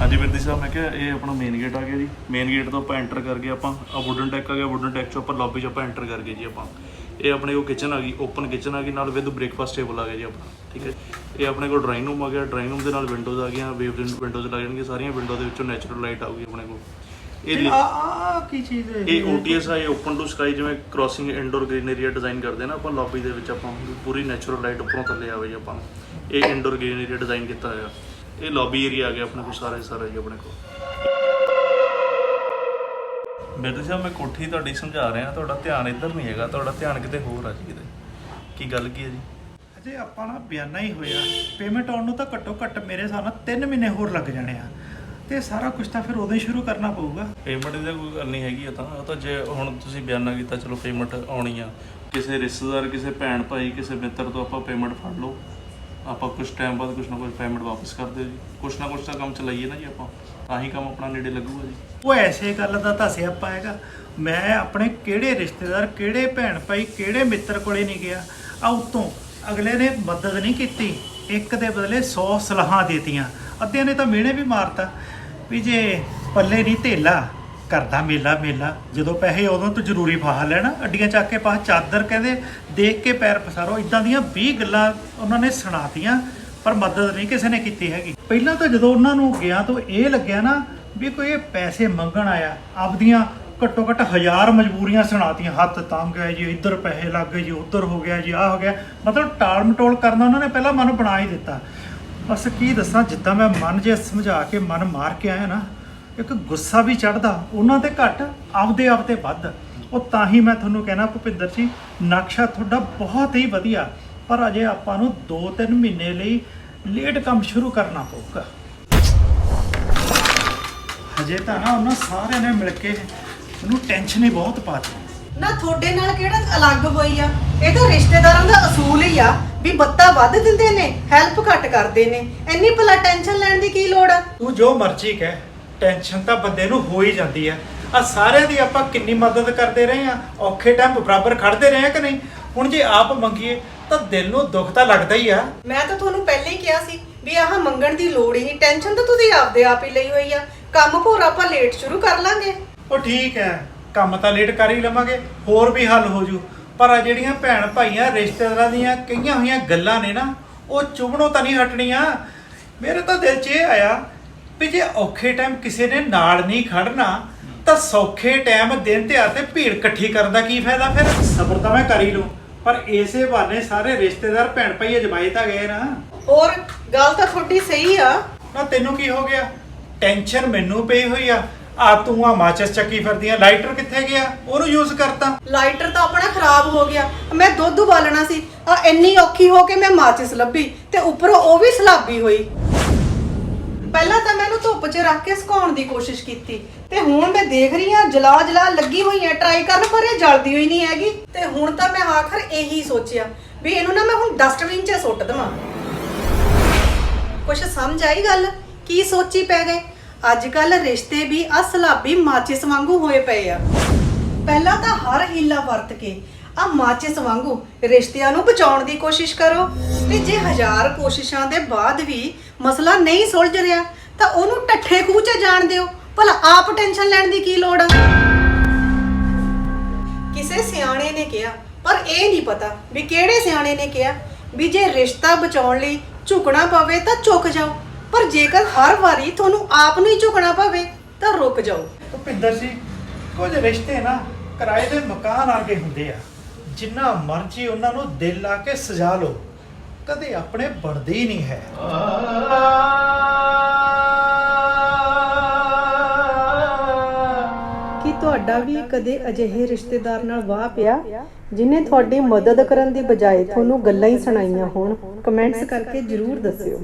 ਹਾਂਜੀ ਵੀਰ ਜੀ ਸਾਹਿਬ ਮੈਂ ਕਿਹਾ ਇਹ ਆਪਣਾ ਮੇਨ ਗੇਟ ਆ ਗਿਆ ਜੀ। ਮੇਨ ਗੇਟ ਤੋਂ ਆਪਾਂ ਐਂਟਰ ਕਰ ਗਏ ਆਪਾਂ ਆ ਵੁਡਨ ਡੈਕ ਆ ਗਿਆ ਵੁਡਨ ਡੈਕ ਚੋਂ ਆਪਾਂ ਲੌਬੀ 'ਚ ਆਪਾਂ ਐਂਟਰ ਕਰ ਗਏ ਜੀ ਆਪਾਂ। ਇਹ ਆਪਣੇ ਕੋਲ ਕਿਚਨ ਆ ਗਈ ਓਪਨ ਕਿਚਨ ਆ ਗਈ ਨਾਲ ਵਿਦ ਬ੍ਰੇਕਫਾਸਟ ਟੇਬਲ ਆ ਗਿਆ ਜੀ ਆਪਣਾ ਠੀਕ ਹੈ ਇਹ ਆਪਣੇ ਕੋਲ ਡਰਾਇੰਗ ਰੂਮ ਆ ਗਿਆ ਡਰਾਇੰਗ ਰੂਮ ਦੇ ਨਾਲ ਵਿੰਡੋਜ਼ ਆ ਗਈਆਂ ਵੇਵ ਵਿੰਡੋਜ਼ ਲੱਗ ਜਾਣਗੀਆਂ ਸਾਰੀਆਂ ਵਿੰਡੋ ਦੇ ਵਿੱਚੋਂ ਨੈਚੁਰਲ ਲਾਈਟ ਆਊਗੀ ਆਪਣੇ ਕੋਲ। ਇਹ ਆ ਆ ਕੀ ਚੀਜ਼ ਹੈ ਇਹ OTS ਆ ਇਹ ਓਪਨ ਟੂ ਸਕਾਈ ਜਿਵੇਂ crossing indoor green area design ਕਰਦੇ ਨਾ ਆਪਾਂ ਲੌਬੀ ਦੇ ਵਿੱਚ ਆਪਾਂ ਪੂਰੀ ਨੈਚੁਰਲ ਲਾਈਟ ਉੱਪਰੋਂ ਥੱਲੇ ਆਵੇ ਜੀ ਆਪਾਂ। ਇਹ ਇਨਡੋਰ ਗ੍ਰੀਨ ਏਰੀਆ ਡਿਜ਼ਾਈਨ ਕੀਤਾ ਹੋਇਆ। ਇਹ ਲੌਬੀ ਏਰੀਆ ਆ ਗਿਆ ਆਪਣੇ ਕੋਲ ਸਾਰਾ ਹੀ ਸਾਰਾ ਜੀ ਆਪਣੇ ਕੋਲ। ਬੇਟੂ ਸਾਹਿਬ ਮੈਂ ਕੋਠੀ ਤੁਹਾਡੀ ਸਮਝਾ ਰਿਹਾ ਤੁਹਾਡਾ ਧਿਆਨ ਇੱਧਰ ਨਹੀਂ ਹੈਗਾ ਤੁਹਾਡਾ ਧਿਆਨ ਕਿਤੇ ਹੋਰ ਆ ਜੀ ਕਿਤੇ। ਕੀ ਗੱਲ ਕੀ ਹੈ ਜੀ? ਅਜੇ ਆਪਾਂ ਨਾ ਬਿਆਨਾ ਹੀ ਹੋਇਆ ਪੇਮੈਂਟ ਆਉਣ ਨੂੰ ਤਾਂ ਘੱਟੋ ਘੱਟ ਮੇਰੇ ਹਿਸਾਬ ਨਾਲ 3 ਮਹੀਨੇ ਹੋਰ ਲੱਗ ਜਾਣੇ ਆ। ਤੇ ਸਾਰਾ ਕੁਝ ਤਾਂ ਫਿਰ ਉਦੋਂ ਹੀ ਸ਼ੁਰੂ ਕਰਨਾ ਪਊਗਾ। ਪੇਮੈਂਟ ਦੀ ਕੋਈ ਗੱਲ ਨਹੀਂ ਹੈਗੀ ਤਾਂ ਉਹ ਤਾਂ ਜੇ ਹੁਣ ਤੁਸੀਂ ਬਿਆਨਾ ਕੀਤਾ ਚਲੋ ਪੇਮੈਂਟ ਆਉਣੀ ਆ। ਕਿਸੇ ਰਿਸ਼ਤੇਦਾਰ ਕਿਸੇ ਭੈਣ ਭਾਈ ਕਿਸੇ ਮਿੱਤਰ ਤੋਂ ਆਪਾਂ ਪੇਮੈਂਟ ਫੜ ਲਓ। ਆਪਾਂ ਕੁਝ ਟਾਈਮ ਬਾਅਦ ਕੁਝ ਨਾ ਕੁਝ ਪੇਮੈਂਟ ਵਾਪਸ ਕਰ ਦਿਓ ਜੀ। ਕੁਝ ਨਾ ਕੁਝ ਤਾਂ ਕੰਮ ਚਲਾਈਏ ਨਾ ਜੀ ਆਪਾਂ। ਤਾਂ ਹੀ ਕੰਮ ਆਪਣਾ ਨੇੜੇ ਲੱਗੂਗਾ ਜੀ। ਉਹ ਐਸੇ ਗੱਲ ਦਾ ਤਾਂ ਸਿਆਪਾ ਹੈਗਾ। ਮੈਂ ਆਪਣੇ ਕਿਹੜੇ ਰਿਸ਼ਤੇਦਾਰ, ਕਿਹੜੇ ਭੈਣ ਭਾਈ, ਕਿਹੜੇ ਮਿੱਤਰ ਕੋਲੇ ਨਹੀਂ ਗਿਆ। ਆ ਉਤੋਂ ਅਗਲੇ ਨੇ ਮਦਦ ਨਹੀਂ ਕੀਤੀ। ਇੱਕ ਦੇ ਬਦਲੇ 100 ਸਲਾਹਾਂ ਦੇਤੀਆਂ। ਅੱਧਿਆਂ ਨੇ ਤਾਂ ਮਿਹਣੇ ਵੀ ਮਾਰਤਾ। ਵੀ ਜੇ ਪੱਲੇ ਨਹੀਂ ਧੇਲਾ ਕਰਦਾ ਮੇਲਾ ਮੇਲਾ। ਜਦੋਂ ਪੈਸੇ ਉਦੋਂ ਤੋਂ ਜ਼ਰੂਰੀ ਫਾਹ ਲੈਣਾ। ਅੱਡੀਆਂ ਚੱਕ ਕੇ ਪਾਹ ਚਾਦਰ ਕਹਿੰਦੇ, ਦੇਖ ਕੇ ਪੈਰ ਪਸਾਰੋ। ਇਦਾਂ ਦੀਆਂ 20 ਗੱਲਾਂ ਉਹਨਾਂ ਨੇ ਸੁਣਾਤੀਆਂ, ਪਰ ਮਦਦ ਨਹੀਂ ਕਿਸੇ ਨੇ ਕੀਤੀ ਹੈਗੀ। ਪਹਿਲਾਂ ਤਾਂ ਜਦੋਂ ਉਹਨਾਂ ਨੂੰ ਗਿਆ ਤਾਂ ਇਹ ਲੱਗਿਆ ਨਾ ਵੀ ਕੋਈ ਇਹ ਪੈਸੇ ਮੰਗਣ ਆਇਆ। ਆਪਦੀਆਂ ਘੱਟੋ ਘੱਟ ਹਜ਼ਾਰ ਮਜਬੂਰੀਆਂ ਸੁਣਾਤੀਆਂ। ਹੱਥ ਤੰਗ ਹੈ ਜੀ, ਇੱਧਰ ਪੈਸੇ ਲੱਗ ਗਏ ਜੀ, ਉੱਧਰ ਹੋ ਗਿਆ ਜੀ, ਆਹ ਹੋ ਗਿਆ। ਮਤਲਬ ਟਾਲ ਮਟੋਲ ਕਰਨਾ ਉਹਨਾਂ ਨੇ ਪਹਿਲਾਂ ਮਨ ਬਣਾ ਹੀ ਦਿੱਤਾ। ਬਸ ਕੀ ਦੱਸਾਂ, ਜਿੱਦਾਂ ਮੈਂ ਮਨ ਜੇ ਸਮਝਾ ਕੇ ਮਨ ਮਾਰ ਕੇ ਆਇਆ ਨਾ ਇੱਕ ਗੁੱਸਾ ਵੀ ਚੜਦਾ ਉਹਨਾਂ ਤੇ ਘੱਟ ਆਪਦੇ ਆਪ ਤੇ ਵੱਧ। ਉਹ ਤਾਂ ਹੀ ਮੈਂ ਤੁਹਾਨੂੰ ਕਹਿਣਾ ਭੁਪਿੰਦਰ ਜੀ ਨਕਸ਼ਾ ਤੁਹਾਡਾ ਬਹੁਤ ਹੀ ਵਧੀਆ ਪਰ ਅਜੇ ਆਪਾਂ ਨੂੰ 2-3 ਮਹੀਨੇ ਲਈ ਲੇਟ ਕੰਮ ਸ਼ੁਰੂ ਕਰਨਾ ਪਊਗਾ। ਹਜੇ ਤਾਂ ਨਾ ਉਹਨਾਂ ਸਾਰਿਆਂ ਨੇ ਮਿਲ ਕੇ ਮੈਨੂੰ ਟੈਨਸ਼ਨ ਹੀ ਬਹੁਤ ਪਾਤੀ ਨਾ ਤੁਹਾਡੇ ਨਾਲ ਕਿਹੜਾ ਅਲੱਗ ਹੋਈ ਆ? ਇਹ ਤਾਂ ਰਿਸ਼ਤੇਦਾਰਾਂ ਦਾ ਅਸੂਲ ਹੀ ਆ ਵੀ ਬੱਤਾ ਵੱਧ ਦਿੰਦੇ ਨੇ ਹੈਲਪ ਘੱਟ ਕਰਦੇ ਨੇ। ਇੰਨੀ ਭਲਾ ਟੈਨਸ਼ਨ ਲੈਣ ਦੀ ਕੀ ਲੋੜ ਆ? ਤੂੰ ਜੋ ਮਰਜ਼ੀ ਕਹਿ। ਟੈਨਸ਼ਨ ਤਾਂ ਬੰਦੇ ਨੂੰ ਹੋ ਹੀ ਜਾਂਦੀ ਹੈ। ਆ ਸਾਰਿਆਂ ਦੀ ਆਪਾਂ ਕਿੰਨੀ ਮਦਦ ਕਰਦੇ ਰਹੇ ਆ ਔਖੇ ਟਾਈਮ ਬਰਾਬਰ ਖੜਦੇ ਰਹੇ ਆ ਕਿ ਨਹੀਂ? ਹੁਣ ਜੇ ਆਪ ਮੰਗੀਏ ਤਾਂ ਦਿਲ ਨੂੰ ਦੁੱਖ ਤਾਂ ਲੱਗਦਾ ਹੀ ਆ। ਮੈਂ ਤਾਂ ਤੁਹਾਨੂੰ ਪਹਿਲਾਂ ਹੀ ਕਿਹਾ ਸੀ ਵੀ ਆਹ ਮੰਗਣ ਦੀ ਲੋੜ ਹੀ ਨਹੀਂ ਟੈਨਸ਼ਨ ਤਾਂ ਤੁਸੀਂ ਆਪਦੇ ਆਪ ਹੀ ਲਈ ਹੋਈ ਆ। ਕੰਮ ਭੋਰਾ ਆਪਾਂ ਲੇਟ ਸ਼ੁਰੂ ਕਰ ਲਾਂਗੇ। ਉਹ ਠੀਕ ਹੈ ਕੰਮ ਤਾਂ ਲੇਟ ਕਰ ਹੀ ਲਵਾਂਗੇ ਹੋਰ ਵੀ ਹੱਲ ਹੋ ਜੂ। ਪਰ ਆ ਜਿਹੜੀਆਂ ਭੈਣ ਭਾਈਆਂ ਰਿਸ਼ਤੇਦਾਰਾਂ ਦੀਆਂ ਕਈਆਂ ਹੋਈਆਂ ਗੱਲਾਂ ਨੇ ਨਾ ਉਹ ਚੁਭਣੋਂ ਤਾਂ ਨਹੀਂ ਹਟਣੀਆਂ। ਮੇਰੇ ਤਾਂ ਦਿਲ 'ਚ ਇਹ ਆਇਆ ਵੀ ਜੇ ਔਖੇ ਟਾਈਮ ਕਿਸੇ ਨੇ ਨਾਲ ਨਹੀਂ ਖੜਨਾ ਤਾਂ ਸੌਖੇ ਟਾਈਮ ਦਿਨ ਤਿਉਹਾਰ ਤੇ ਭੀੜ ਇਕੱਠੀ ਕਰਨ ਦਾ ਕੀ ਫਾਇਦਾ ਫਿਰ? ਸਬਰ ਤਾਂ ਮੈਂ ਕਰ ਹੀ ਲੂੰ ਪਰ ਇਸੇ ਬਹਾਨੇ ਸਾਰੇ ਰਿਸ਼ਤੇਦਾਰ ਭੈਣ ਭਾਈ ਅਜਮਾਏ ਤਾਂ ਗਏ ਨਾ। ਹੋਰ ਗੱਲ ਤਾਂ ਤੁਹਾਡੀ ਸਹੀ ਆ। ਨਾ ਤੈਨੂੰ ਕੀ ਹੋ ਗਿਆ? ਟੈਨਸ਼ਨ ਮੈਨੂੰ ਪਈ ਹੋਈ ਆ। ਆ ਤੂੰ ਆ ਮਾਚਸ ਚੱਕੀ ਫਿਰਦੀ ਆ ਲਾਈਟਰ ਕਿੱਥੇ ਗਿਆ? ਉਹਨੂੰ ਯੂਜ਼ ਕਰਤਾ। ਲਾਈਟਰ ਤਾਂ ਆਪਣਾ ਖਰਾਬ ਹੋ ਗਿਆ। ਮੈਂ ਦੁੱਧ ਉਬਾਲਣਾ ਸੀ। ਆ ਇੰਨੀ ਔਖੀ ਹੋ ਕੇ ਮੈਂ ਮਾਚਿਸ ਲੱਭੀ ਤੇ ਉੱਪਰੋਂ ਉਹ ਵੀ ਸਲਾਬੀ ਹੋਈ। 'ਚ ਰੱਖ ਕੇ ਸੁਕਾਉਣ ਦੀ ਕੋਸ਼ਿਸ਼ ਕੀਤੀ। ਤੇ ਹੁਣ ਮੈਂ ਦੇਖ ਰਹੀ ਹਾਂ ਜਲਾ ਜਲਾ ਲੱਗੀ ਹੋਈ ਹੈ ਟਰਾਈ ਕਰਨ, ਪਰ ਇਹ ਜਲਦੀ ਹੋਈ ਨਹੀਂ ਹੈਗੀ। ਤੇ ਹੁਣ ਤਾਂ ਮੈਂ ਆਖਰ ਇਹੀ ਸੋਚਿਆ ਵੀ ਇਹਨੂੰ ਨਾ ਮੈਂ ਹੁਣ ਡਸਟਬਿਨ 'ਚ ਸੁੱਟ ਦਵਾਂ। ਕੁਛ ਸਮਝ ਆਈ ਗੱਲ? ਕੀ ਸੋਚੀ ਪੈ ਗਏ? ਅੱਜ ਕੱਲ ਰਿਸ਼ਤੇ ਵੀ ਆ ਮਾਚਿਸ ਵਾਂਗੂ ਹੋਏ ਪਏ ਆ। ਪਹਿਲਾਂ ਤਾਂ ਹਰ ਹੀਲਾ ਵਰਤ ਕੇ ਆ ਮਾਚਿਸ ਵਾਂਗੂ ਰਿਸ਼ਤਿਆਂ ਨੂੰ ਬਚਾਉਣ ਦੀ ਕੋਸ਼ਿਸ਼ ਕਰੋ। ਤੇ ਜੇ ਹਜ਼ਾਰ ਕੋਸ਼ਿਸ਼ਾਂ ਦੇ ਬਾਅਦ ਵੀ ਮਸਲਾ ਨਹੀਂ ਸੁਲਝ ਰਿਹਾ ਤਾਂ ਉਹਨੂੰ ਟੱਠੇ ਖੂਹ 'ਚ ਜਾਣ ਦਿਓ। ਭਲਾ ਆਪ ਟੈਨਸ਼ਨ ਲੈਣ ਦੀ ਕੀ ਲੋੜ ਆ? ਕਿਸੇ ਸਿਆਣੇ ਨੇ ਕਿਹਾ, ਪਰ ਇਹ ਨਹੀਂ ਪਤਾ ਵੀ ਕਿਹੜੇ ਸਿਆਣੇ ਨੇ ਕਿਹਾ ਵੀ ਜੇ ਰਿਸ਼ਤਾ ਬਚਾਉਣ ਲਈ ਝੁਕਣਾ ਪਵੇ ਤਾਂ ਝੁਕ ਜਾਓ, ਪਰ ਜੇਕਰ ਹਰ ਵਾਰੀ ਤੁਹਾਨੂੰ ਆਪ ਨੂੰ ਹੀ ਝੁਕਣਾ ਪਵੇ ਤਾਂ ਰੁਕ ਜਾਓ। ਭੁਪਿੰਦਰ ਜੀ, ਕੁਝ ਰਿਸ਼ਤੇ ਨਾ ਕਿਰਾਏ ਦੇ ਮਕਾਨ ਆ ਕੇ ਹੁੰਦੇ ਆ। ਜਿੰਨਾ ਮਰਜ਼ੀ ਉਹਨਾਂ ਨੂੰ ਦਿਲ ਲਾ ਕੇ ਸਜਾ ਲਓ, ਕਦੇ ਆਪਣੇ ਬਣਦੇ ਹੀ ਨਹੀਂ ਹੈ। ਤੁਹਾਡਾ ਵੀ ਕਦੇ ਅਜਿਹੇ ਰਿਸ਼ਤੇਦਾਰ ਨਾਲ ਵਾਹ ਪਿਆ ਜਿਨੇ ਤੁਹਾਡੀ ਮਦਦ ਕਰਨ ਦੀ ਬਜਾਏ ਤੁਹਾਨੂੰ ਗੱਲਾਂ ਹੀ ਸੁਣਾਈਆਂ ਹੋਣ? ਕਮੈਂਟਸ ਕਰਕੇ ਜਰੂਰ ਦੱਸਿਓ।